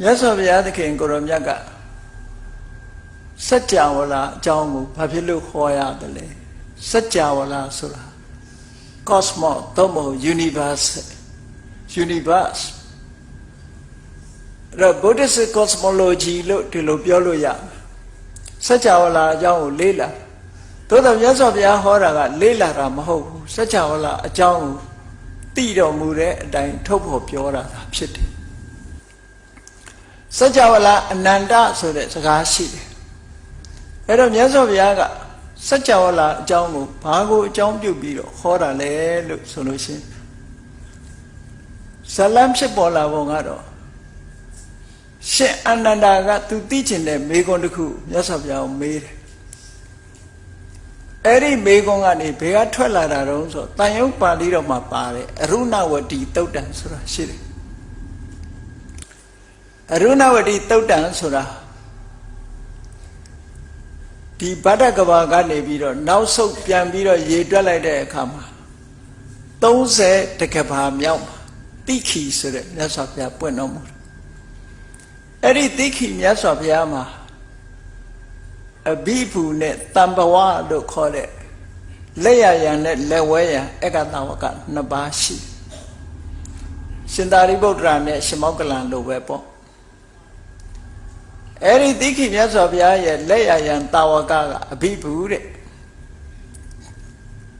မြတ်စွာဘုရားသခင်ကိုရောမြတ်ကစัจ java လာအကြောင်းကိုဘာဖြစ်လို့ခေါ်ရတယ်လဲစัจ java လာဆိုတာ cosmos သို့မဟုတ် universe universe အဲ့တော့ Buddhist cosmology လို့ဒီလိုပြောလို့ရမယ်စัจ java လာအကြောင်းကိုလေ့လာသို့တော်မြတ်စွာဘုရားဟောတာကလေ့လာတာမဟုတ်ဘူးစัจ java လာအကြောင်းကိုသိတော်မူတဲ့အတိုင်းထုတ်ဖို့ပြောတာသာဖြစ်တယ် စัจ java လာအနန္တဆိုတဲ့စကားရှိတယ်အဲ့တော့မြတ်စွာဘုရားကစัจ java လာအကြောင်းကိုဘာကိုအကြောင်းပြုပြီးတော့ဟောတာလဲလို့ဆိုလို့ရှိရင်ဇလံဖြစ်ပေါ်လာပုံကတော့ရှင်အနန္ဒာကသူသိကျင်တဲ့မေခွန်းတစ်ခုမြတ်စွာဘုရားကိုမေးတယ်အဲ့ဒီမေခွန်းကနေဘယ်ကထွက်လာတာတုံးဆိုတန်ယုတ်ပါဠိတော်မှာပါတယ်အရုဏဝတီတုတ်တံဆိုတာရှိတယ် အရုဏဝတီတုတ်တံဆိုတာဒီဗဒ္ဒကဘာကနေပြီးတော့နောက်ဆုတ်ပြန်ပြီးတော့ရေတွက်လိုက်တဲ့အခါမှာ30တကဘာမြောက်မှာတိခီဆိုတဲ့မြတ်စွာဘုရားပွင့်တော်မူတယ်အဲ့ဒီတိခီမြတ်စွာဘုရားမှာအဘိဘူနဲ့တံပဝလို့ခေါ်တဲ့လက်ရယံနဲ့လက်ဝဲယံအကတဝကနှစ်ပါးရှိရှင်သာရိပုတ္တရာနဲ့ရှင်မောကလန်လိုပဲပေါ့ အဲ့ဒီတိခိမြတ်စွာဘုရားရဲ့လက်ရယံတာဝကကအဘိဘူတဲ့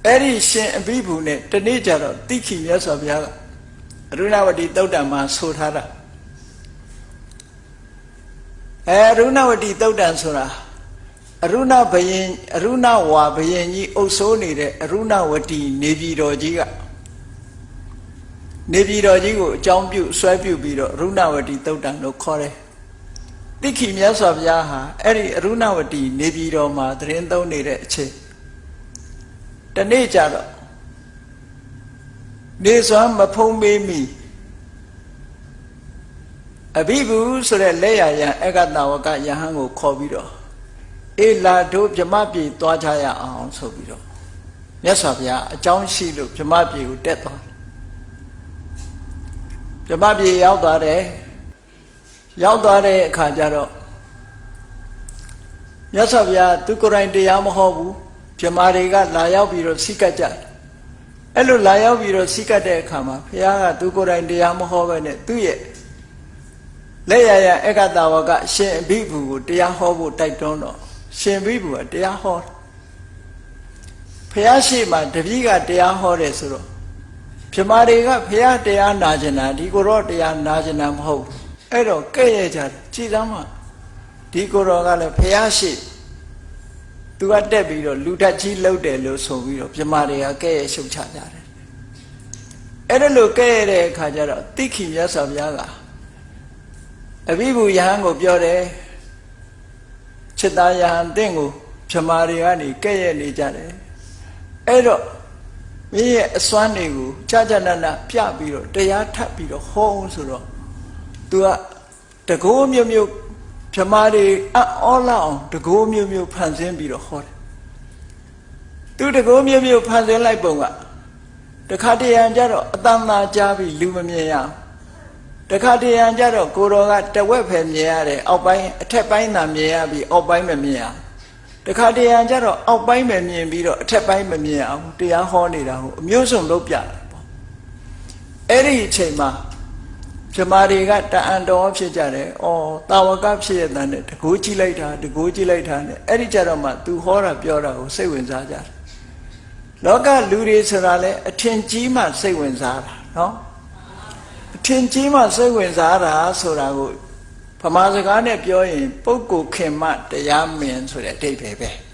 အဲ့ဒီရှင်အဘိဘူနဲ့တနေ့ကျတော့တိခိမြတ်စွာဘုရားကအရုဏဝတီတုတ်တံမှာဆိုထားတာအဲအရုဏဝတီတုတ်တံဆိုတာအရုဏဘယင်အရုဏဝါဘယင်ကြီးအုပ်ဆိုးနေတဲ့အရုဏဝတီနေပြည်တော်ကြီးကနေပြည်တော်ကြီးကိုအကြောင်းပြုဆွဲပြုပြီးတော့အရုဏဝတီတုတ်တံလို့ခေါ်တယ် တိခိမြတ်စွာဘုရားဟာအဲ့ဒီအရုဏဝတီနေပြည်တော်မှာသတင်းသုံးနေတဲ့အချိန်တနေ့ကျတော့နေစွမ်းမဖုံးမေးမိအဘိဗုဆိုတဲ့လက်ရယံအကတဝကယဟန်ကိုခေါ်ပြီးတော့အေးလာတို့ဗြမပြေသွားကြရအောင်ဆိုပြီးတော့မြတ်စွာဘုရားအကြောင်းရှိလို့ဗြမပြေကိုတက်သွားဗြမပြေရောက်သွားတယ် ရောက်သွားတဲ့အခါကျတော့မြတ်စွာဘုရားသူကိုယ်တိုင်တရားမဟောဘူးဗြမာတွေကလာရောက်ပြီးတော့စိတ်ကကြတယ်အဲ့လိုလာရောက်ပြီးတော့စိတ်ကတဲ့အခါမှာဘုရားကသူကိုယ်တိုင်တရားမဟောပဲနဲ့သူ့ရဲ့လက်ရရအက္ခတဝကရှင်အဘိဘူကိုတရားဟောဖို့တိုက်တွန်းတော့ရှင်ဘိဘူကတရားဟောဘုရားရှိမှတပည့်ကတရားဟောတယ်ဆိုတော့ဗြမာတွေကဘုရားတရားနာကျင်တာဒီကိုတော့တရားနာကျင်တာမဟုတ်ဘူး အဲ့တော့ကဲ့ရဲ့ကြတယ်ကြည်သမ်းမှဒီကိုတော်ကလည်းဖះရှိသူကတက်ပြီးတော့လူတက်ကြီးလှုပ်တယ်လို့ဆိုပြီးတော့ပြမတွေကကဲ့ရဲ့ရှုတ်ချကြတယ်အဲ့ဒါလို့ကဲ့ရတဲ့အခါကျတော့တိခိမြတ်စွာဘုရားကအဘိဗုယဟန်ကိုပြောတယ်ချစ်သားယဟန်တင့်ကိုပြမတွေကနေကဲ့ရဲ့နေကြတယ်အဲ့တော့မင်းရဲ့အစွမ်းတွေကိုကြာကြာနာနာပြပြီးတော့တရားထပ်ပြီးတော့ဟောအောင်ဆိုတော့ သူကတကိုးမျိုးမျိုးဖြမာတွေအောလာအောင်တကိုးမျိုးမျိုးဖန်ဆင်းပြီးတော့ဟောတယ်သူတကိုးမျိုးမျိုးဖန်ဆင်းလိုက်ပုံကတခါတရံကြတော့အတန်သာကြားပြီးလူမမြင်ရအောင်တခါတရံကြတော့ကိုတော်ကတဝက်ဖယ်မြင်ရတယ်အောက်ပိုင်းအထက်ပိုင်းသာမြင်ရပြီးအောက်ပိုင်းမမြင်ရအောင်တခါတရံကြတော့အောက်ပိုင်းမမြင်ပြီးတော့အထက်ပိုင်းမမြင်အောင်တရားဟောနေတာကိုအမျိုးစုံလုပ်ပြတယ်ပေါ့အဲ့ဒီအချိန်မှာ မြမာတွေကတအံတော်ဖြစ်ကြတယ်။အော်တာဝကဖြစ်ရတဲ့နဲ့တကိုးကြည့်လိုက်တာတကိုးကြည့်လိုက်တာနဲ့အဲ့ဒီကြတော့မှ तू ဟောတာပြောတာကိုစိတ်ဝင်စားကြတယ်။လောကလူတွေဆိုတာလဲအထင်ကြီးမှစိတ်ဝင်စားတာနော်။အထင်ကြီးမှစိတ်ဝင်စားတာဆိုတာကိုဗမာစကားနဲ့ပြောရင် ပုဂ္ဂိုလ်ခင်မတရားမင်ဆိုတဲ့အဓိပ္ပာယ်ပဲ။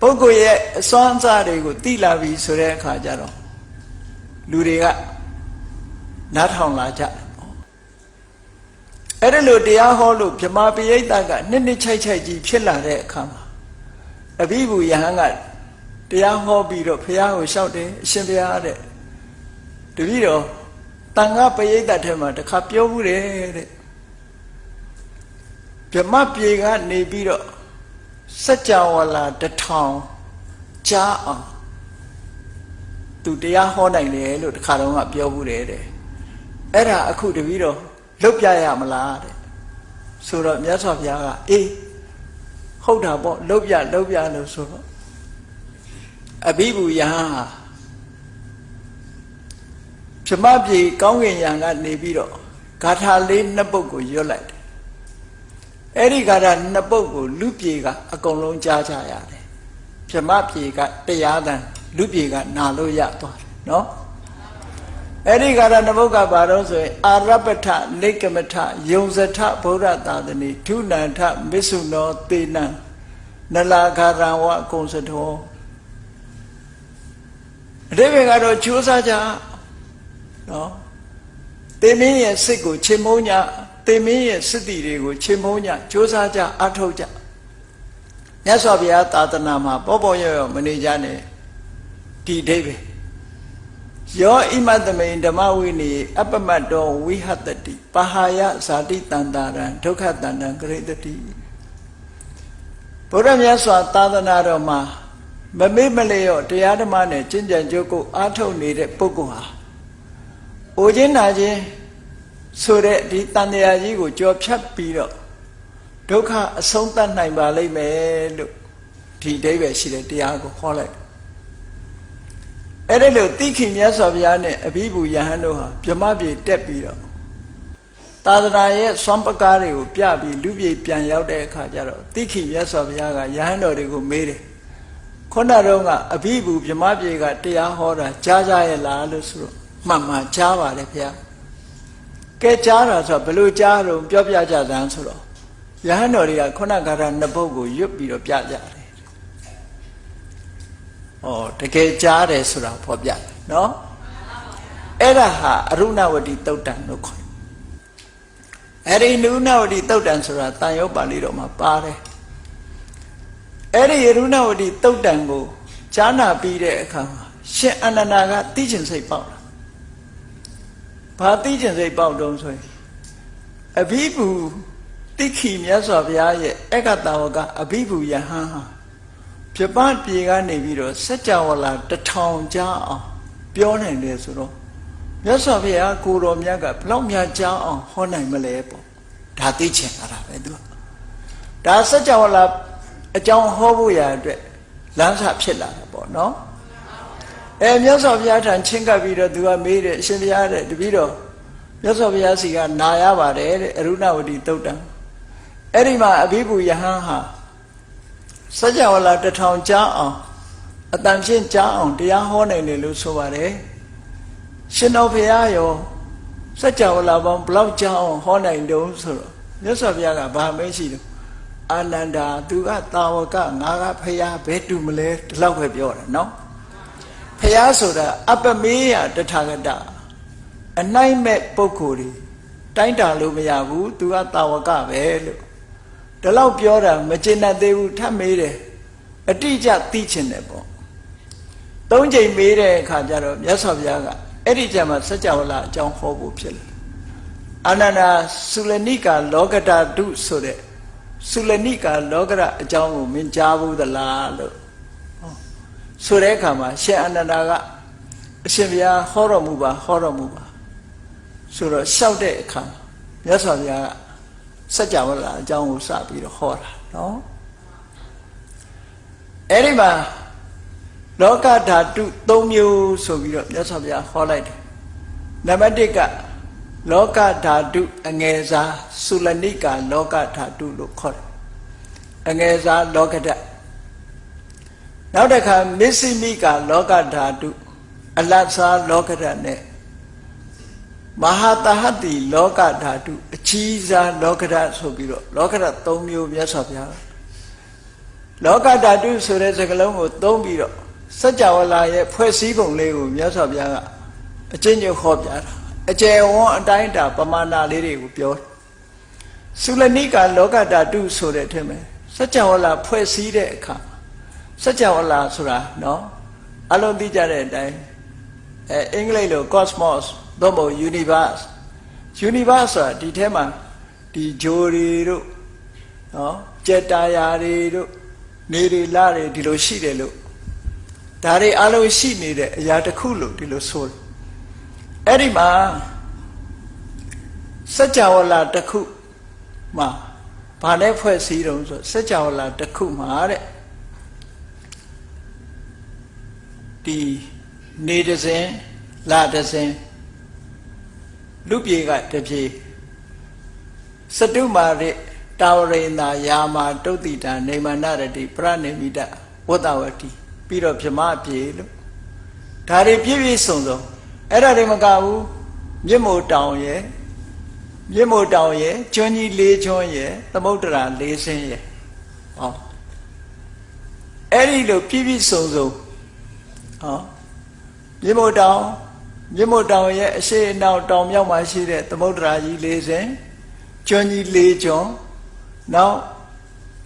ပုဂ္ဂိုလ်ရဲ့အစွမ်းအစတွေကိုသိလာပြီဆိုတဲ့အခါကျတော့လူတွေက နားထောင်လာကြအဲ့ဒါလို့တရားဟောလို့ဗြမာပိယိတကနှစ်နှစ်ချိုက်ချိုက်ကြီးဖြစ်လာတဲ့အခါမှာအဘိဘူယဟန်ကတရားဟောပြီးတော့ဘုရားကိုလျှောက်တယ်အရှင်ဘုရားတဲ့တပည့်တော်တန်ခါပိယိတထဲမှာတခါပြောဘူးတယ်တဲ့ဗြမပြေကနေပြီးတော့စัจ java လာတထောင်ကြားအောင်သူတရားဟောနိုင်တယ်လို့တခါတော့ကပြောဘူးတယ်တဲ့ အဲ့ဒါအခုတပည့်တော်လုတ်ပြရမလားတဲ့ဆိုတော့မြတ်စွာဘုရားကအေးဟုတ်တာပေါ့လုတ်ပြလုတ်ပြလို့ဆိုတော့အဘိဘူယဟန်ဟာပြမပြေကောင်းကင်ယံကနေပြီးတော့ဂါထာလေးနှစ်ပုဒ်ကိုရွတ်လိုက်တယ်အဲ့ဒီဂါထာနှစ်ပုဒ်ကိုလူပြေကအကုန်လုံးကြားကြရတယ်ပြမပြေကတရားတန်လူပြေကနာလို့ရသွားတယ်နော် အဲ့ဒီဂါထာနှစ်ပုဒ်ကဘာလို့ဆိုရင်အာရပထနေကမထယုံစထဗုဒ္ဓသာသနိဒုနန္ထမစ္ဆုနောသေနံနလာခါရံဝကုံစထောအတိပ္ပယ်ကတော့ကြိုးစားကြနော်တင်မင်းရဲ့စိတ်ကိုချေမုန်းကြတင်မင်းရဲ့စိတ်တီတွေကိုချေမုန်းကြကြိုးစားကြအထောက်ကြမြတ်စွာဘုရားသာသနာမှာပေါ်ပေါ်ရော့ရော့မနေကြနဲ့ဒီအိဗေ ယောဣမတမိန်ဓမ္မဝိနေအပမတ်တော်ဝိဟတတိပဟာယဇာတိတန္တာရံဒုက္ခတန္တံဂရိတတိဘုရားမြတ်စွာသာသနာတော်မှာမမေ့မလျော့တရားဓမ္မနဲ့ကျင့်ကြံကြိုးကိုအားထုတ်နေတဲ့ပုဂ္ဂိုလ်ဟာအိုခြင်းနာခြင်းဆိုတဲ့ဒီတန်တရားကြီးကိုကြော်ဖြတ်ပြီးတော့ဒုက္ခအဆုံးသတ်နိုင်ပါလိမ့်မယ်လို့ဒီအဓိပ္ပာယ်ရှိတဲ့တရားကိုဟောလိုက် အဲ့ဒါလို့တိခိမြတ်စွာဘုရားနဲ့အဘိဓုယဟန်တို့ဟာဗြဟ္မပြေတက်ပြီးတော့သာသနာရဲ့စွမ်းပကားတွေကိုပြပြီးလူပြေပြန်ရောက်တဲ့အခါကျတော့တိခိမြတ်စွာဘုရားကယဟန်တော်တွေကိုမေးတယ်ခုနတော့ကအဘိဓုဗြဟ္မပြေကတရားဟောတာကြားကြရဲ့လားလို့ဆိုတော့မှန်မှန်ကြားပါတယ်ဗျာကဲကြားတာဆိုတော့ဘယ်လိုကြားတော့ပြောပြကြသန်းဆိုတော့ယဟန်တော်တွေကခုနကရနှစ်ပုဒ်ကိုရွတ်ပြီးတော့ပြကြတယ် ဩတကယ်ကြားတယ်ဆိုတာဖော်ပြတယ်နော်အဲ့ဒါဟာအရုဏဝတီတုတ်တန်လို့ခေါ်တယ်အဲ့ဒီနုဏဝတီတုတ်တန်ဆိုတာတန်ရုပ်ပါဠိတော်မှာပါတယ်အဲ့ဒီရုဏဝတီတုတ်တန်ကိုကြားနာပြီးတဲ့အခါမှာရှင်အနန္ဒာကသိကျင်စိတ်ပေါက်လာဘာသိကျင်စိတ်ပေါက်တုံးဆိုရင်အဘိဗုတိခိမြတ်စွာဘုရားရဲ့အက္ခတဝကအဘိဗုယဟန်ဟာ ပြပပြေကနေပြီးတော့စัจ java လာတထောင်ကြားအောင်ပြောနိုင်တယ်ဆိုတော့မြတ်စွာဘုရားကိုတော်မြတ်ကဘလောက်များကြားအောင်ဟောနိုင်မလဲပေါ့ဒါသိချင်တာပဲသူကဒါစัจ java လာအကြောင်းဟောဖို့ရအတွက်လမ်းစာဖြစ်လာတယ်ပေါ့နော်အဲမြတ်စွာဘုရားထံချင်းကပ်ပြီးတော့သူကမေးတယ်အရှင်ဘုရားတဲ့တပည့်တော်မြတ်စွာဘုရားစီကနာရပါတယ်တဲ့အရုဏဝတီတုတ်တံအဲ့ဒီမှာအဘိဗုယဟန်ဟာ စัจ java လာတထောင်ကြားအောင်အတန်ဖြင့်ကြားအောင်တရားဟောနိုင်တယ်လို့ဆိုပါတယ်ရှင်တော်ဘုရားရောစัจ java လာပေါင်းဘလောက်ကြားအောင်ဟောနိုင်တုံးဆိုတော့မြတ်စွာဘုရားကဘာမင်းရှိတယ်အာနန္ဒာသူကတာဝကငါကဖရာဘယ်တူမလဲဒီလောက်ပဲပြောတယ်နော်ဖရာဆိုတာအပမေးယတထာဂတအနိုင်မဲ့ပုဂ္ဂိုလ်တွေတိုင်းတာလို့မရဘူးသူကတာဝကပဲလို့ ဒီလောက်ပြောတာမကျင်တတ်သေးဘူးထပ်မေးတယ်အတိအကျသိချင်တယ်ပေါ့သုံးချိန်မေးတဲ့အခါကျတော့မြတ်စွာဘုရားကအဲ့ဒီကျမှစัจ java လာအကြောင်းဟောဖို့ဖြစ်လာအာနန္ဒာသုလနိကာလောကတာတုဆိုတဲ့သုလနိကာလောကရအကြောင်းကိုမင်းကြားဘူးသလားလို့ဆိုတဲ့အခါမှာရှင်အာနန္ဒာကအရှင်ဘုရားဟောတော်မူပါဟောတော်မူပါဆိုတော့လျှောက်တဲ့အခါမြတ်စွာဘုရားက စัจ java လာအကြောင်းကိုစပြီးတော့ဟောတာနော်အဲ့ဒီမှာလောကဓာတု၃မျိုးဆိုပြီးတော့မြတ်စွာဘုရားဟောလိုက်တယ်နံပါတ်၁ကလောကဓာတုအငယ်စားသုလနိကာလောကဓာတုလို့ခေါ်တယ်အငယ်စားလောကဓာတ်နောက်တစ်ခါမစ္စည်းမိကာလောကဓာတုအလတ်စားလောကဓာတ်နဲ့ မဟာတဟတိလောကဓာတုအချီးစားလောကဓာတ်ဆိုပြီးတော့လောကဓာတ်၃မျိုးမြတ်စွာဘုရားလောကဓာတုဆိုတဲ့စကားလုံးကိုသုံးပြီးတော့စัจ java လာရဲ့ဖွဲ့စည်းပုံလေးကိုမြတ်စွာဘုရားကအကျဉ်းချုပ်ဟောပြတာအကျယ်ဝန်းအတိုင်းတာပမာဏလေးတွေကိုပြောသုလနိကလောကဓာတုဆိုတဲ့အထက်မှာစัจ java လာဖွဲ့စည်းတဲ့အခါစัจ java လာဆိုတာနော်အလုံးသိကြတဲ့အတိုင်းအဲအင်္ဂလိပ်လို cosmos သို့မဟုတ် universe universe ဆိုတာဒီထဲမှာဒီဂျိုတွေတို့နော်ကြက်တာယာတွေတို့နေတွေလတွေဒီလိုရှိတယ်လို့ဒါတွေအလုံးရှိနေတဲ့အရာတစ်ခုလို့ဒီလိုဆိုတယ်အဲ့ဒီမှာစัจ java လာတစ်ခုမှာဘာနဲ့ဖွဲ့စည်းတုံးဆိုစัจ java လာတစ်ခုမှာတဲ့ဒီနေတစ်စင်းလာတစ်စင်း လူပြေကတစ်ပြေစတုမာရိတာဝရိန္ဒာယာမာတုတ်တိတာနေမန္တရတိပရဏိမိတဝတ္တဝတိပြီးတော့ဗြဟ္မပြေလို့ဒါတွေပြည့်ပြည့်စုံစုံအဲ့ဒါတွေမကဘူးမြင့်မို့တောင်ရဲ့မြင့်မို့တောင်ရဲ့ကျွန်းကြီးလေးကျွန်းရဲ့သမုဒ္ဒရာလေးဆင်းရဲ့ဟောအဲ့ဒီလိုပြည့်ပြည့်စုံစုံဟောမြင့်မို့တောင် မြင့်မို့တောင်ရဲ့အရှိအနောက်တောင်မြောက်မှာရှိတဲ့သမုဒ္ဒရာကြီးလေးဆင်းကျွန်းကြီးလေးကျွန်းနောက်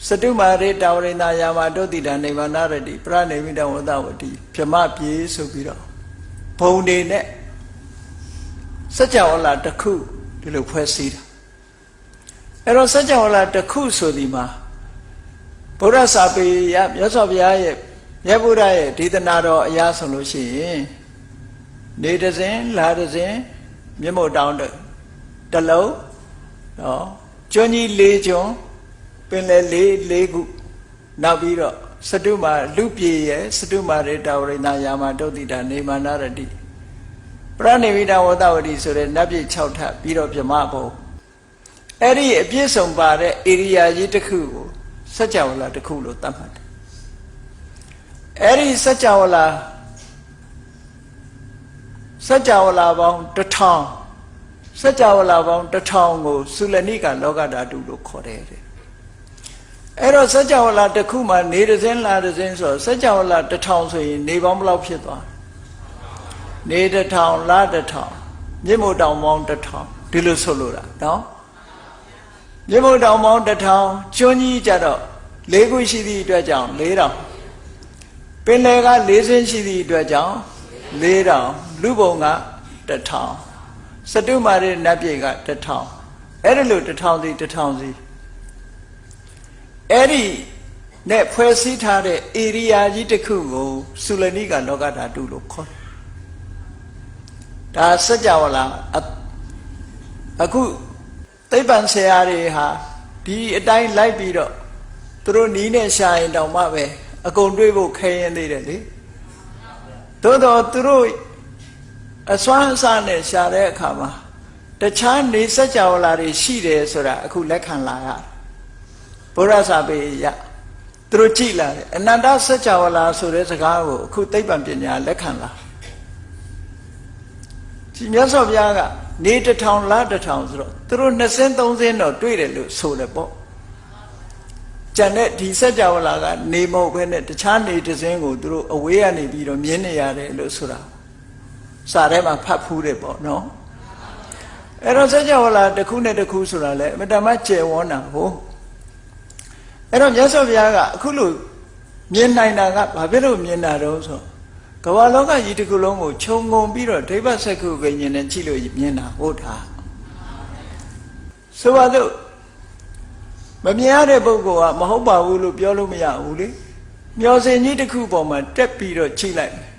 စတုမာရေတာဝရိန္ဒာယာမတုတ်တိတံနေဗန္နရတိပရဏိမိတဝတ္တဝတိဗြဟ္မပြေဆိုပြီးတော့ဘုံနေနဲ့စัจ java လာတစ်ခုဒီလိုဖွဲ့စည်းတာအဲ့တော့စัจ java လာတစ်ခုဆိုဒီမှာဗုဒ္ဓစာပေရမြတ်စွာဘုရားရဲ့မြတ်ဗုဒ္ဓရဲ့ဒေသနာတော်အရာဆိုလို့ရှိရင် နေတစ်စင်းလာတစ်စင်းမြတ်မို့တောင်းတစ်လုံးနော်ကျွန်းကြီး၄ကျွန်းပင်လယ်လေးလေးခုနောက်ပြီးတော့စတုမာလူပြေရဲ့စတုမာရေတာဝရိနာယာမတုတ်တိတာနေမန္တရတိပရဏိမိတာဝတ္တဝတိဆိုတဲ့နတ်ပြည်6ထပ်ပြီးတော့ဗြဟ္မဘုံအဲ့ဒီအပြည့်စုံပါတဲ့ဧရိယာကြီးတစ်ခုကိုစัจ java လာတစ်ခုလို့သတ်မှတ်တယ်အဲ့ဒီစัจ java လာ စัจ java လာပေါင်းတစ်ထောင်စัจ java လာပေါင်းတစ်ထောင်ကိုသုလနိကလောကဓာတုလို့ခေါ်တယ်တဲ့အဲ့တော့စัจ java လာတစ်ခုမှနေတစ်စင်းလာတစ်စင်းဆိုတော့စัจ java လာတစ်ထောင်ဆိုရင်နေပေါင်းဘယ်လောက်ဖြစ်သွားနေတစ်ထောင်လာတစ်ထောင်မြင့်မို့တောင်ပေါင်းတစ်ထောင်ဒီလိုဆိုလို့တာနော်မြင့်မို့တောင်ပေါင်းတစ်ထောင်ကျွန်းကြီးကြတော့၄ခုရှိသည့်အတွက်ကြောင့်၄တောင်ပင်လယ်က၄စင်းရှိသည့်အတွက်ကြောင့် ၄တောင်လူဘုံကတစ်ထောင်စတုမာရနတ်ပြည်ကတစ်ထောင်အဲ့ဒါလို့တစ်ထောင်စီတစ်ထောင်စီအဲ့ဒီနဲ့ဖွဲ့စည်းထားတဲ့ဧရိယာကြီးတစ်ခုကိုသုလနိကလောကဓာတုလို့ခေါ်တယ်ဒါစัจ java လာအခုသိပ္ပံဆရာတွေဟာဒီအတိုင်းလိုက်ပြီးတော့သူတို့နီးနဲ့ရှာရင်တောင်မှပဲအကုန်တွေးဖို့ခဲရင်သေးတယ်လေ သို့တော့သူတို့အစွမ်းအစနဲ့ရှာတဲ့အခါမှာတခြားနေစัจ java လာတွေရှိတယ်ဆိုတာအခုလက်ခံလာရတယ်ဘုရားစာပေရသူတို့ကြည်လာတယ်အနန္တစัจ java လာဆိုတဲ့စကားကိုအခုသိပ္ပံပညာလက်ခံလာဒီမြတ်စွာဘုရားကနေတစ်ထောင်လတစ်ထောင်ဆိုတော့သူတို့20 30တော့တွေ့တယ်လို့ဆိုတယ်ပေါ့ ကျန်တဲ့ဒီစัจ java လာကနေမဟုတ်ဘဲနဲ့တခြားနေတစ်စင်းကိုသူတို့အဝေးကနေပြီးတော့မြင်နေရတယ်လို့ဆိုတာစာထဲမှာဖတ်ဖူးတယ်ပေါ့နော်အဲ့တော့စัจ java လာတစ်ခုနဲ့တစ်ခုဆိုတာလေအမတမကျယ်ဝန်းတာဟုတ်အဲ့တော့မြတ်စွာဘုရားကအခုလို့မြင်နိုင်တာကဘာဖြစ်လို့မြင်တာတော့ဆိုကမ္ဘာလောကကြီးတစ်ခုလုံးကိုခြုံငုံပြီးတော့ဒိဗ္ဗစက္ခုပင်ဉ္နဲ့ကြည့်လို့မြင်တာဟုတ်တာဆိုပါတော့ မမြင်ရတဲ့ပုဂ္ဂိုလ်ကမဟုတ်ပါဘူးလို့ပြောလို့မရဘူးလေမျောစင်ကြီးတစ်ခုပေါ်မှာတက်ပြီးတော့ကြည့်လိုက်မယ်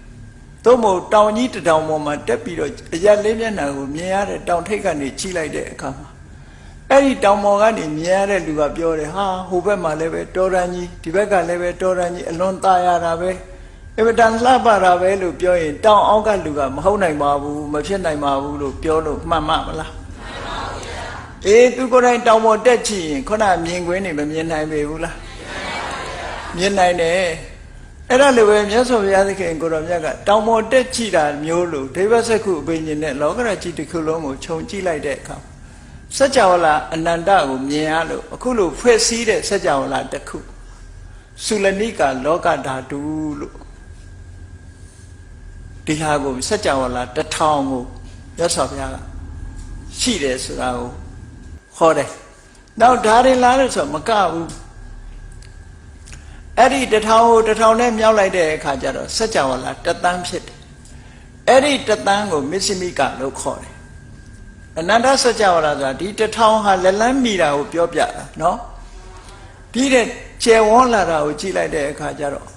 သို့မဟုတ်တောင်ကြီးတစ်တောင်ပေါ်မှာတက်ပြီးတော့အရက်လေးမျက်နှာကိုမြင်ရတဲ့တောင်ထိပ်ကနေကြည့်လိုက်တဲ့အခါမှာအဲ့ဒီတောင်ပေါ်ကနေမြင်ရတဲ့လူကပြောတယ်ဟာဟိုဘက်မှာလည်းပဲတော်ရန်ကြီးဒီဘက်ကလည်းပဲတော်ရန်ကြီးအလွန်ตายရတာပဲအမတန်လှပတာပဲလို့ပြောရင်တောင်အောက်ကလူကမဟုတ်နိုင်ပါဘူးမဖြစ်နိုင်ပါဘူးလို့ပြောလို့မှန်မှမလား အေးသူကိုယ်တိုင်တောင်ပေါ်တက်ချင်ရင်ခုနမြင်ကွင်းနေမမြင်နိုင်ပေဘူးလားမြင်နိုင်တယ်အဲ့ဒါလိုပဲမြတ်စွာဘုရားသခင်ကိုတော်မြတ်ကတောင်ပေါ်တက်ကြည့်တာမျိုးလို့ဒိဗ္ဗစက္ခုအပင်ရှင်နဲ့လောကရကြီးတစ်ခုလုံးကိုခြုံကြည့်လိုက်တဲ့အခါစัจ java လာအနန္တကိုမြင်ရလို့အခုလိုဖွဲ့စည်းတဲ့စัจ java လာတစ်ခုသုလနိကလောကဓာတုလို့ဒီဟာကိုစัจ java လာတစ်ထောင်ကိုမြတ်စွာဘုရားကရှိတယ်ဆိုတာကို ဟောတယ်နောက်ဓာရင်လာလို့ဆိုမကဘူးအဲ့ဒီတထောင်ကိုတထောင်နဲ့မြောက်လိုက်တဲ့အခါကျတော့စัจ java လာတသန်းဖြစ်တယ်အဲ့ဒီတသန်းကိုမစ္စမိကလို့ခေါ်တယ်အနန္တစัจ java လာဆိုတာဒီတထောင်ဟာလက်လန်းမိတာကိုပြောပြတာနော်ပြီးတဲ့ကျယ်ဝန်းလာတာကိုကြည့်လိုက်တဲ့အခါကျတော့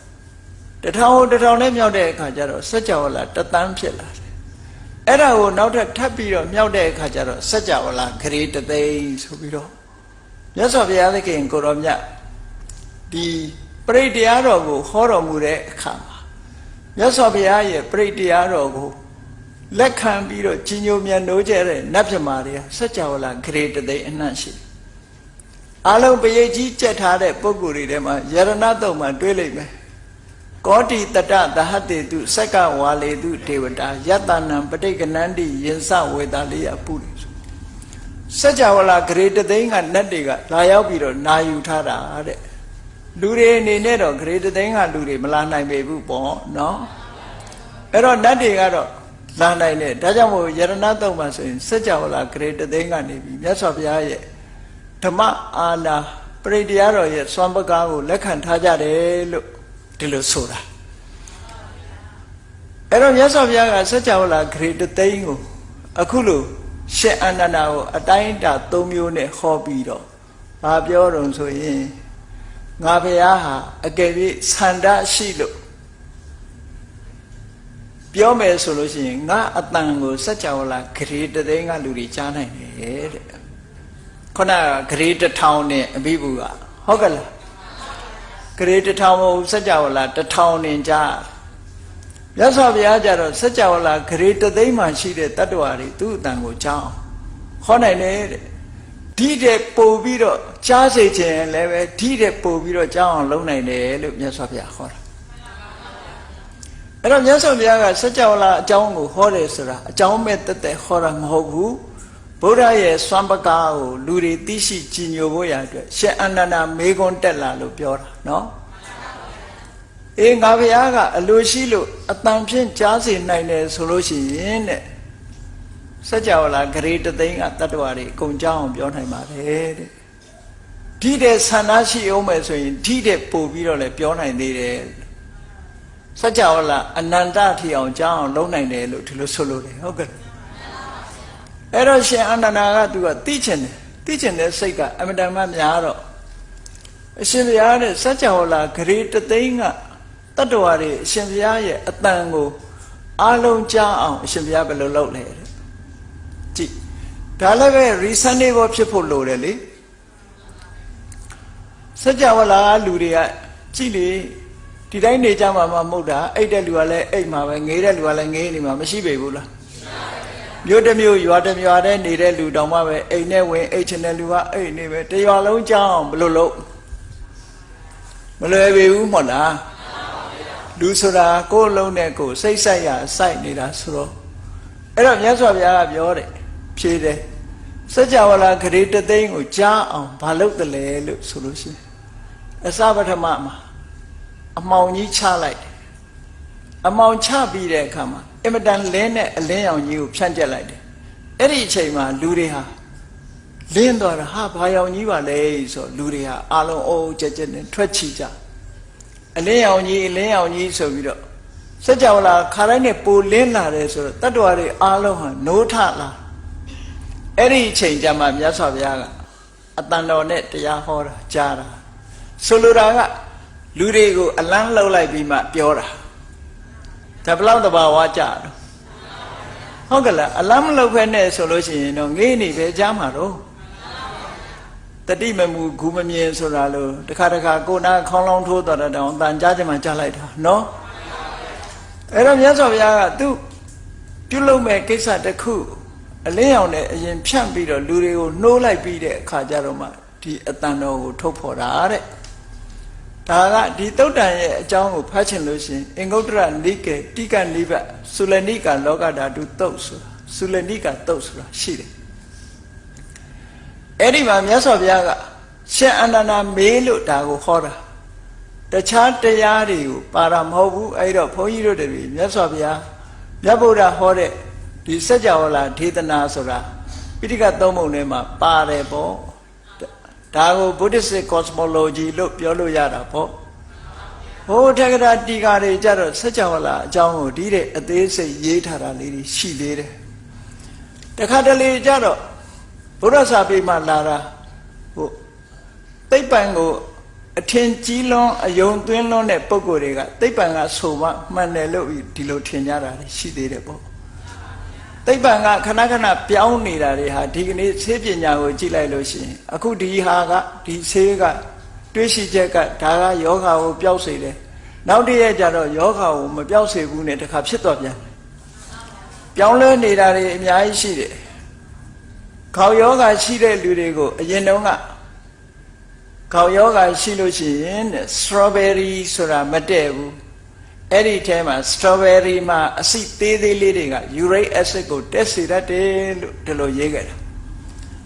တထောင်တထောင်နဲ့မြောက်တဲ့အခါကျတော့စัจ java လာတသန်းဖြစ်လာတယ် အဲ့ဒါကိုနောက်ထပ်ထပ်ပြီးတော့မြောက်တဲ့အခါကျတော့စัจ java လာဂရေတသိန်းဆိုပြီးတော့မြတ်စွာဘုရားသခင်ကိုတော်မြတ်ဒီပရိတရားတော်ကိုဟောတော်မူတဲ့အခါမှာမြတ်စွာဘုရားရဲ့ပရိတရားတော်ကိုလက်ခံပြီးတော့ကြီးညိုမြတ်နိုးကြတဲ့နတ်မြမာတွေကစัจ java လာဂရေတသိန်းအနှံ့ရှိတယ်အလုံးပရိတ်ကြီးကြက်ထားတဲ့ပုဂ္ဂိုလ်တွေထဲမှာယရဏတုံမှာတွေးလိုက်မယ် ကောတိတတသဟတေတုစက္ကဝါလေတုဒေဝတာယတနံပဋိကနန္တိယင်စဝေတာလေးအပုရိဆိုစัจ java လာဂရေတသိန်းကနတ်တွေကလာရောက်ပြီးတော့နာယူထားတာတဲ့လူတွေအနေနဲ့တော့ဂရေတသိန်းကလူတွေမလာနိုင်ပေဘူးပေါ့နော်အဲ့တော့နတ်တွေကတော့လာနိုင်တယ်ဒါကြောင့်မို့ယရဏတုံမှာဆိုရင်စัจ java လာဂရေတသိန်းကနေပြီးမြတ်စွာဘုရားရဲ့ဓမ္မအာနာပရိတရားတော်ရဲ့စွမ်းပကားကိုလက်ခံထားကြတယ်လို့ ဒီလိုဆိုတာအဲ့တော့မြတ်စွာဘုရားကစัจ java လာဂရေတသိန်းကိုအခုလို့ရှင်အနန္ဒာကိုအတိုင်းအတာ၃မျိုးနဲ့ဟောပြီးတော့ဘာပြောတုံဆိုရင်ငါဘုရားဟာအကယ်၍ဆန္ဒရှိလို့ပြောမယ်ဆိုလို့ရှိရင်ငါအတန်ကိုစัจ java လာဂရေတသိန်းကလူတွေကြားနိုင်တယ်တဲ့ခုနကဂရေတစ်ထောင်နဲ့အဘိဗုကဟုတ်ကလား ဂရေတစ်ထောင်မဟုတ်စัจ java လာတစ်ထောင်နဲ့ကြားမြတ်စွာဘုရားကြတော့စัจ java လာဂရေတသိန်းမှရှိတဲ့တတ္တဝါတွေသူ့အတန်ကိုကြားအောင်ဟောနိုင်တယ်တဲ့ဒီတဲ့ပို့ပြီးတော့ကြားစေခြင်းလည်းပဲဒီတဲ့ပို့ပြီးတော့ကြားအောင်လုပ်နိုင်တယ်လို့မြတ်စွာဘုရားဟောတာအဲ့တော့မြတ်စွာဘုရားကစัจ java လာအကြောင်းကိုဟောတယ်ဆိုတာအကြောင်းမဲ့တက်တက်ဟောတာမဟုတ်ဘူး ဗုဒ္ဓရဲ့စွမ်းပကားကိုလူတွေသိရှိကြည်ညိုဖို့ရအတွက်ရှင်အနန္ဒာမေခွန်းတက်လာလို့ပြောတာနော်အေးငါဘုရားကအလိုရှိလို့အတန်ဖြင့်ကြားစေနိုင်တယ်ဆိုလို့ရှိရင်တဲ့စัจ java လာဂရေတသိန်းကတတ္တဝါတွေအကုန်ကြောင်းအောင်ပြောနိုင်ပါတယ်တဲ့ဒီတဲ့ဆန္ဒရှိအောင်မယ်ဆိုရင်ဒီတဲ့ပို့ပြီးတော့လည်းပြောနိုင်သေးတယ်စัจ java လာအနန္တထီအောင်ကြောင်းအောင်လုံးနိုင်တယ်လို့ဒီလိုဆိုလို့တယ်ဟုတ်ကဲ့ အဲ့တော့ရှင်အနန္ဒာကသူကသိချင်တယ်သိချင်တဲ့စိတ်ကအမတန်မှများတော့အရှင်ဘုရားတဲ့စัจ java လာဂရေတသိန်းကတတ္တဝါတွေအရှင်ဘုရားရဲ့အတန်ကိုအလုံးကြားအောင်အရှင်ဘုရားဘယ်လိုလုပ်လဲတဲ့ကြည့်ဒါလည်းပဲ reasonable ဖြစ်ဖို့လိုတယ်လေစัจ java လာလူတွေကကြည့်လေဒီတိုင်းနေကြမှာမဟုတ်တာအိတ်တဲ့လူကလည်းအိတ်မှာပဲငေးတဲ့လူကလည်းငေးနေမှာမရှိပေဘူးလား မြို့တစ်မြို့ရွာတစ်ရွာတဲ့နေတဲ့လူတောင်မှပဲအိမ်နဲ့ဝင်အိတ်ချင်တဲ့လူကအိတ်နေပဲတရွာလုံးကြောင်းဘယ်လိုလုပ်မလွယ်ပေဘူးမဟုတ်လားလူဆိုတာကိုယ်လုံးနဲ့ကိုယ်စိတ်ဆိုင်ရစိုက်နေတာဆိုတော့အဲ့တော့မြတ်စွာဘုရားကပြောတယ်ဖြေတယ်စัจ java လာဂရေတသိန်းကိုကြားအောင်ဘာလုပ်တယ်လဲလို့ဆိုလို့ရှိရင်အစပထမမှာအမောင်ကြီးချလိုက်တယ်အမောင်ချပြီးတဲ့အခါမှာ အင်မတန်လင်းတဲ့အလင်းရောင်ကြီးကိုဖြန့်ကျက်လိုက်တယ်အဲ့ဒီအချိန်မှာလူတွေဟာလင်းသွားတာဟာဘာရောင်ကြီးပါလဲဆိုလူတွေဟာအလုံးအိုးကြက်ကြက်နဲ့ထွက်ချီကြအလင်းရောင်ကြီးအလင်းရောင်ကြီးဆိုပြီးတော့စัจ java လာခါတိုင်းနဲ့ပိုလင်းလာတယ်ဆိုတော့တတ္တဝါတွေအလုံးဟာနိုးထလာအဲ့ဒီအချိန်ကျမှမြတ်စွာဘုရားကအတန်တော်နဲ့တရားဟောတာကြားတာဆိုလိုတာကလူတွေကိုအလန်းလှုပ်လိုက်ပြီးမှပြောတာ ဒါဘလောက်တဘာဝကြတော့ဟုတ်ကလားအလန်းမလှုပ်ဖဲနဲ့ဆိုလို့ရှိရင်တော့ငေးနေပဲကြားမှာတော့တတိမမူဂူမမြင်ဆိုတာလို့တခါတခါကိုနာခေါင်းလောင်းထိုးတော်တာတောင်တန်ကြားချင်မှကြားလိုက်တာနော်အဲ့တော့မြတ်စွာဘုရားကသူပြုလုပ်မဲ့ကိစ္စတစ်ခုအလင်းရောင်နဲ့အရင်ဖြန့်ပြီးတော့လူတွေကိုနှိုးလိုက်ပြီးတဲ့အခါကျတော့မှဒီအတန်တော်ကိုထုတ်ဖော်တာတဲ့ ဒါကဒီတုတ်တန်ရဲ့အကြောင်းကိုဖတ်ချင်လို့ရှင်အင်္ဂုတ္တရနိကေတိကနိဗ္ဗသုလနိကလောကဓာတုတုတ်ဆိုတာသုလနိကတုတ်ဆိုတာရှိတယ်အဲ့ဒီမှာမြတ်စွာဘုရားကရှင်အနန္ဒာမေးလို့ဒါကိုဟောတာတခြားတရားတွေကိုပါတာမဟုတ်ဘူးအဲ့တော့ဘုန်းကြီးတို့တွေမြတ်စွာဘုရားမြတ်ဗုဒ္ဓဟောတဲ့ဒီစัจ java လာဒေသနာဆိုတာပိဋကသုံးပုံထဲမှာပါတယ်ပေါ့ ဒါကို Buddhist cosmology လို့ပြောလို့ရတာပေါ့ဘုထက်ကရာတီကာတွေကြတော့စัจ java လာအကြောင်းကိုဒီတဲ့အသေးစိတ်ရေးထားတာလေးတွေရှိသေးတယ်တခါတလေကြတော့ဘုရားစာပေမှာလာတာဟိုသိပ္ပံကိုအထင်ကြီးလွန်းအယုံသွင်းလွန်းတဲ့ပုံကိုယ်တွေကသိပ္ပံကဆိုမှမှန်တယ်လို့ဒီလိုထင်ကြတာရှိသေးတယ်ပေါ့ သိပ္ပံကခဏခဏပြောင်းနေတာတွေဟာဒီကနေ့ဆေးပညာကိုကြည့်လိုက်လို့ရှိရင်အခုဒီဟာကဒီဆေးကတွေးရှိချက်ကဒါကယောဂါကိုပျောက်စေတယ်နောက်တည့်ရက်ကျတော့ယောဂါကိုမပျောက်စေဘူးနဲ့တခါဖြစ်သွားပြန်ပြောင်းလဲနေတာတွေအများကြီးရှိတယ်ခေါင်းယောဂါရှိတဲ့လူတွေကိုအရင်တုန်းကခေါင်းယောဂါရှိလို့ရှိရင်တဲ့ strawberry ဆိုတာမတည့်ဘူး အဲ့ဒီထဲမှာ strawberry မှာအဆိသေးသေးလေးတွေက uric acid ကိုတက်စေတတ်တယ်လို့ဒီလိုရေးခဲ့တာ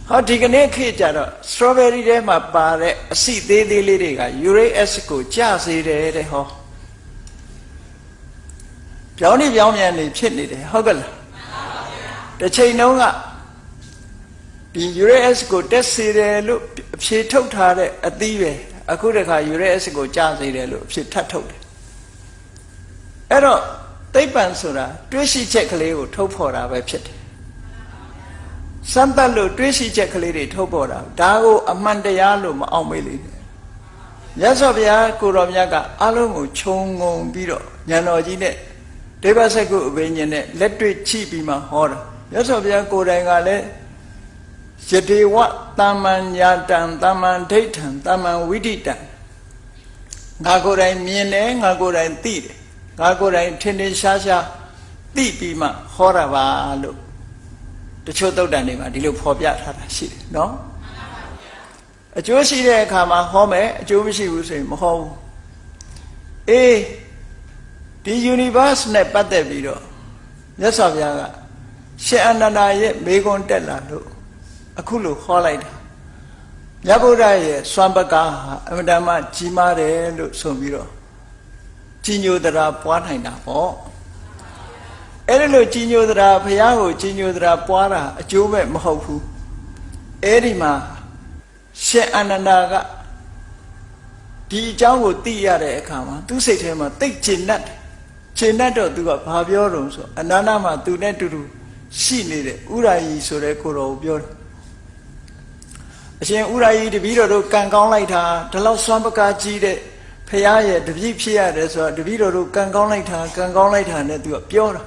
ဟောဒီကနေ့ခေတ်ကျတော့ strawberry ထဲမှာပါတဲ့အဆိသေးသေးလေးတွေက uric acid ကိုကျစေတယ်တဲ့ဟောပြောင်းနေပြောင်းပြန်နေဖြစ်နေတယ်ဟုတ်ကဲ့လားတစ်ချိန်တုန်းကဒီ uric acid ကိုတက်စေတယ်လို့အဖြေထုတ်ထားတဲ့အသီးပဲအခုတခါ uric acid ကိုကျစေတယ်လို့အဖြေထပ်ထုတ်တယ် အဲ့တော့သိပ္ပံဆိုတာတွေးရှိချက်ကလေးကိုထုတ်ဖော်တာပဲဖြစ်တယ်စမ်းသပ်လို့တွေးရှိချက်ကလေးတွေထုတ်ဖော်တာဒါကိုအမှန်တရားလို့မအောင်မေးလိမ့်နဲ့မြတ်စွာဘုရားကိုတော်မြတ်ကအလုံးကိုခြုံငုံပြီးတော့ဉာဏ်တော်ကြီးနဲ့ဒေဝဆက်ကုအဘိညာဉ်နဲ့လက်တွေ့ချိပြီးမှဟောတာမြတ်စွာဘုရားကိုယ်တိုင်ကလည်းယတိဝတမ္မံညာတံတမ္မံဒိဋ္ဌံတမ္မံဝိဒိတံငါကိုယ်တိုင်မြင်တယ်ငါကိုယ်တိုင်သိတယ် ငါကိုယ်တိုင်ထင်ထင်ရှားရှားသိပြီးမှဟောတာပါလို့တချို့သုတ်တန်တွေမှာဒီလိုဖော်ပြထားတာရှိတယ်နော်အကျိုးရှိတဲ့အခါမှာဟောမယ်အကျိုးမရှိဘူးဆိုရင်မဟောဘူးအေးဒီ universe နဲ့ပတ်သက်ပြီးတော့မြတ်စွာဘုရားကရှင်အနန္ဒာရဲ့မေခွန်းတက်လာလို့အခုလို့ဟောလိုက်တာမြတ်ဗုဒ္ဓရဲ့စွမ်းပကားဟာအမှန်တမ်းကြီးမားတယ်လို့ဆိုပြီးတော့ ကြီးညိုတရာပွားနိုင်တာပေါ့အဲ့ဒီလိုကြီးညိုတရာဘုရားကိုကြီးညိုတရာပွားတာအကျိုးမဲ့မဟုတ်ဘူးအဲ့ဒီမှာရှင်အနန္ဒာကဒီအကြောင်းကိုသိရတဲ့အခါမှာသူ့စိတ်ထဲမှာတိတ်ကျဉ်တ်ကျဉ်တ်တော့သူကဘာပြောတုံဆိုအနန္ဒမှာသူနဲ့တူတူရှိနေတဲ့ဥရာယီဆိုတဲ့ကိုတော်ကိုပြောတယ်အရှင်ဥရာယီတပည့်တော်တို့ကံကောင်းလိုက်တာဒီလောက်စွမ်းပကားကြီးတဲ့ ဖះရဲ့တပည့်ဖြစ်ရတယ်ဆိုတော့တပည့်တော်တို့ကံကောင်းလိုက်တာကံကောင်းလိုက်တာနဲ့သူကပြောတာ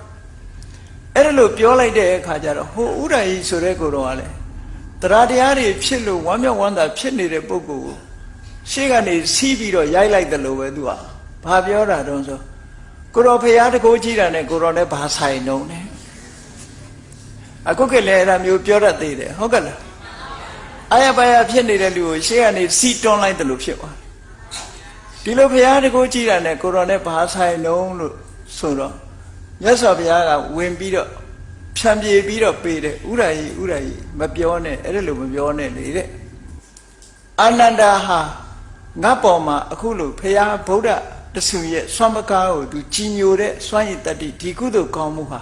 အဲ့ဒါလို့ပြောလိုက်တဲ့အခါကျတော့ဟိုဥရာယီဆိုတဲ့ကိုတော်ကလည်းတရားတရားတွေဖြစ်လို့ဝမ်းမြောက်ဝမ်းသာဖြစ်နေတဲ့ပုဂ္ဂိုလ်ကိုရှေ့ကနေစီးပြီးတော့ရိုက်လိုက်တယ်လို့ပဲသူကဘာပြောတာတုံးဆိုကိုတော်ဖះတကိုးကြီးတာနဲ့ကိုတော်နဲ့ဘာဆိုင်တုံးနဲ့အခုကလည်းအဲ့ဒါမျိုးပြောတတ်သေးတယ်ဟုတ်ကဲ့လားအာရပါရဖြစ်နေတဲ့လူကိုရှေ့ကနေစီးတွန်းလိုက်တယ်လို့ဖြစ်သွား ဒီလိုဘုရားတကူကြည်တာနဲ့ကိုရောနဲ့ဘာဆိုင်လုံးလို့ဆိုတော့မြတ်စွာဘုရားကဝင်ပြီးတော့ဖြံပြေပြီးတော့ပေးတယ်ဥရာယီဥရာယီမပြောနဲ့အဲ့ဒါလိုမပြောနဲ့လေတဲ့အာနန္ဒာဟာငါပေါ်မှာအခုလိုဘုရားဗုဒ္ဓတဆူရဲ့စွမ်းပကားကိုသူကြီးညိုတဲ့စွမ်းရည်တတ္တိဒီကုသိုလ်ကောင်းမှုဟာ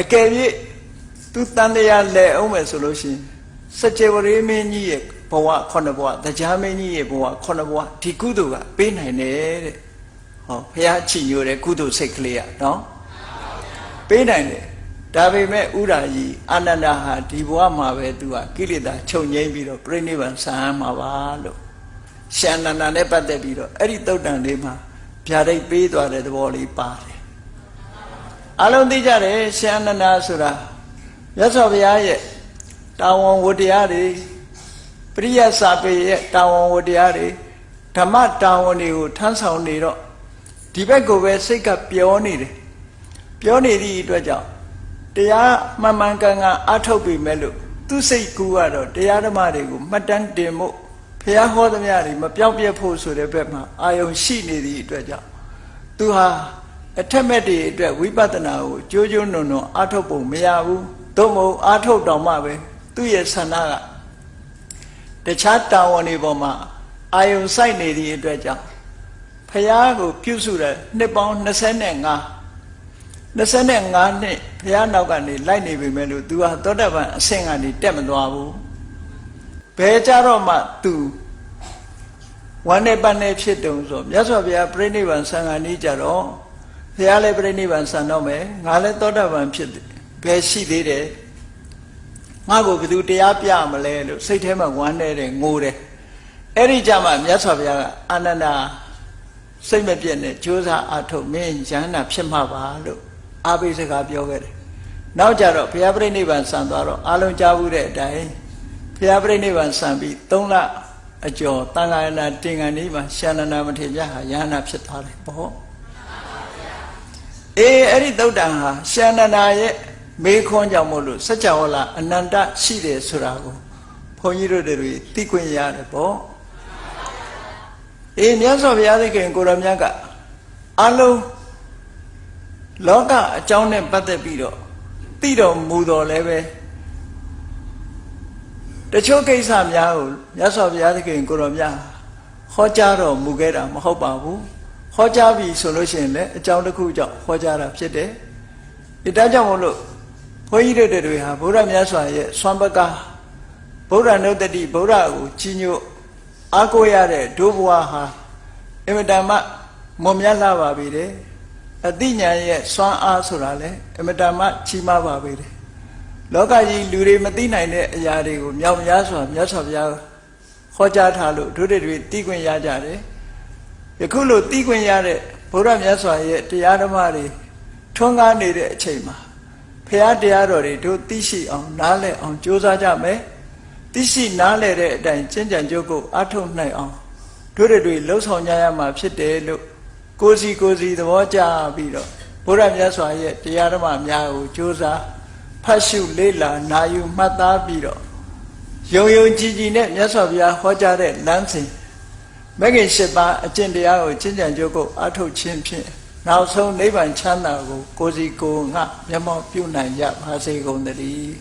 အကယ်၍သူတန်တရားလဲအောင်မယ်ဆိုလို့ရှိရင်စကြဝဠာမင်းကြီးရဲ့ ဘဝခုနှစ်ဘဝတရားမင်းကြီးရဲ့ဘဝခုနှစ်ဘဝဒီကုသိုလ်ကပေးနိုင်တယ်တဲ့ဟောဘုရားချီညိုတဲ့ကုသိုလ်စိတ်ကလေးอ่ะနော်ပေးနိုင်တယ်ဒါပေမဲ့ဥရာကြီးအာနန္ဒာဟာဒီဘဝမှာပဲသူကကိလေသာချုပ်ငိမ့်ပြီးတော့ပြိဋိဘံဆံမှာပါလို့ရှန္ဒနာနဲ့ပတ်သက်ပြီးတော့အဲ့ဒီတုတ်တန်လေးမှာဗျာဒိတ်ပေးသွားတဲ့သဘောလေးပါတယ်အလုံးသိကြတယ်ရှန္ဒနာဆိုတာမြတ်စွာဘုရားရဲ့တာဝန်ဝတရားတွေ ပရိယစာပေရဲ့တာဝန်ဝတရားတွေဓမ္မတာဝန်တွေကိုထမ်းဆောင်နေတော့ဒီဘက်ကိုပဲစိတ်ကပြောနေတယ်ပြောနေသည့်အတွက်ကြောင့်တရားမှန်မှန်ကန်ကန်အထုတ်ပြီမဲ့လို့သူစိတ်ကူကတော့တရားဓမ္မတွေကိုမှတ်တမ်းတင်ဖို့ဘုရားဟောသမျှတွေမပြောင်းပြတ်ဖို့ဆိုတဲ့ဘက်မှာအာယုံရှိနေသည့်အတွက်ကြောင့်သူဟာအထက်မဲ့တွေအတွက်ဝိပဿနာကိုကြိုးကြိုးနုံနုံအထုတ်ဖို့မရဘူးသို့မဟုတ်အထုတ်တောင်မှပဲသူ့ရဲ့ဆန္ဒက တခြားတာဝန်တွေပေါ်မှာအာယုံစိုက်နေသည့်အတွက်ကြောင့်ဖះကိုပြုစုတဲ့နှစ်ပေါင်း25 25နှစ်ဖះနောက်ကနေလိုက်နေပြီမဲ့လို့ तू ဟာသောတပန်အဆင့်ကနေတက်မသွားဘူးဘယ်ကြတော့မှ तू ဝမ်းနဲ့ပတ်နဲ့ဖြစ်တုံဆိုမြတ်စွာဘုရားပြိဋိဘံဆံဃာနီးကြတော့ဘုရားလည်းပြိဋိဘံဆံတော့မယ်ငါလည်းသောတပန်ဖြစ်တယ်ဘယ်ရှိသေးတယ် ငါ့ကိုဘယ်သူတရားပြမလဲလို့စိတ်ထဲမှာဝမ်းနေတယ်ငိုတယ်အဲ့ဒီကြမှာမြတ်စွာဘုရားကအာနန္ဒာစိတ်မပြည့်နဲ့ကြိုးစားအထုတ်မင်းရဟန္တာဖြစ်မှာပါလို့အာဘိစကားပြောခဲ့တယ်နောက်ကြတော့ဘုရားပြိဋိဘံဆံသွားတော့အာလုံးကြားဘူးတဲ့အတိုင်းဘုရားပြိဋိဘံဆံပြီး3လအကျော်တန်ခါရဏတင်ကန်ဒီမှာရှန္ဒနာမထေရမြတ်ဟာယန္နာဖြစ်သွားတယ်ပေါ့အေးအဲ့ဒီသုတ်တန်ဟာရှန္ဒနာရဲ့ မေခွန်းကြောင့်မို့လို့စัจ java လာအနန္တရှိတယ်ဆိုတာကိုဘုန်းကြီးတို့တွေသိခွင့်ရတယ်ပေါ့အေးမြတ်စွာဘုရားသခင်ကိုရမြတ်ကအလုံးလောကအကြောင်းနဲ့ပတ်သက်ပြီးတော့သိတော်မူတော်လည်းပဲတချို့ကိစ္စများကိုမြတ်စွာဘုရားသခင်ကိုရောမြတ်ဟောကြားတော်မူခဲ့တာမဟုတ်ပါဘူးဟောကြားပြီဆိုလို့ရှိရင်လည်းအကြောင်းတစ်ခုကြောင့်ဟောကြားတာဖြစ်တယ်ဒီတကြောင့်မို့လို့ ဘုန်းကြီးတို့တွေဟာဗုဒ္ဓမြတ်စွာရဲ့ဆွမ်းပကားဗုဒ္ဓနုတ္တိဗုဒ္ဓကိုကြီးညို့အားကိုးရတဲ့ဒုဘဝဟာအင်မတန်မှမွန်မြတ်လာပါပြီတဲ့အသိဉာဏ်ရဲ့စွမ်းအားဆိုတာလေအမတန်မှကြီးမားပါပဲတယ်လောကကြီးလူတွေမသိနိုင်တဲ့အရာတွေကိုမြောက်များစွာမြတ်စွာဘုရားဟောကြားထားလို့တို့တွေသိခွင့်ရကြတယ်ယခုလိုသိခွင့်ရတဲ့ဘုရားမြတ်စွာရဲ့တရားဓမ္မတွေထွန်းကားနေတဲ့အချိန်မှာ ဖရာတရားတော်တွေတို့သိရှိအောင်နားလည်အောင်ကြိုးစားကြမယ်သိရှိနားလည်တဲ့အတိုင်းကျင့်ကြံကြုတ်ကိုအထုတ်နိုင်အောင်တို့တွေလှုပ်ဆောင်ကြရမှာဖြစ်တယ်လို့ကိုယ်စီကိုယ်စီသဘောကျပြီးတော့ဘုရားမြတ်စွာရဲ့တရားဓမ္မများကိုကြိုးစားဖတ်ရှုလေ့လာနာယူမှတ်သားပြီးတော့ယုံယုံကြည်ကြည်နဲ့မြတ်စွာဘုရားဟောကြားတဲ့လမ်းစဉ်မဂ္ဂင်၈ပါးအကျင့်တရားကိုကျင့်ကြံကြုတ်ကိုအထုတ်ခြင်းဖြင့် နောက်ဆုံးနိဗ္ဗာန်ချမ်းသာကိုကိုစီကိုငှမျက်မှောက်ပြုနိုင်ကြပါစေကုန်သတည်း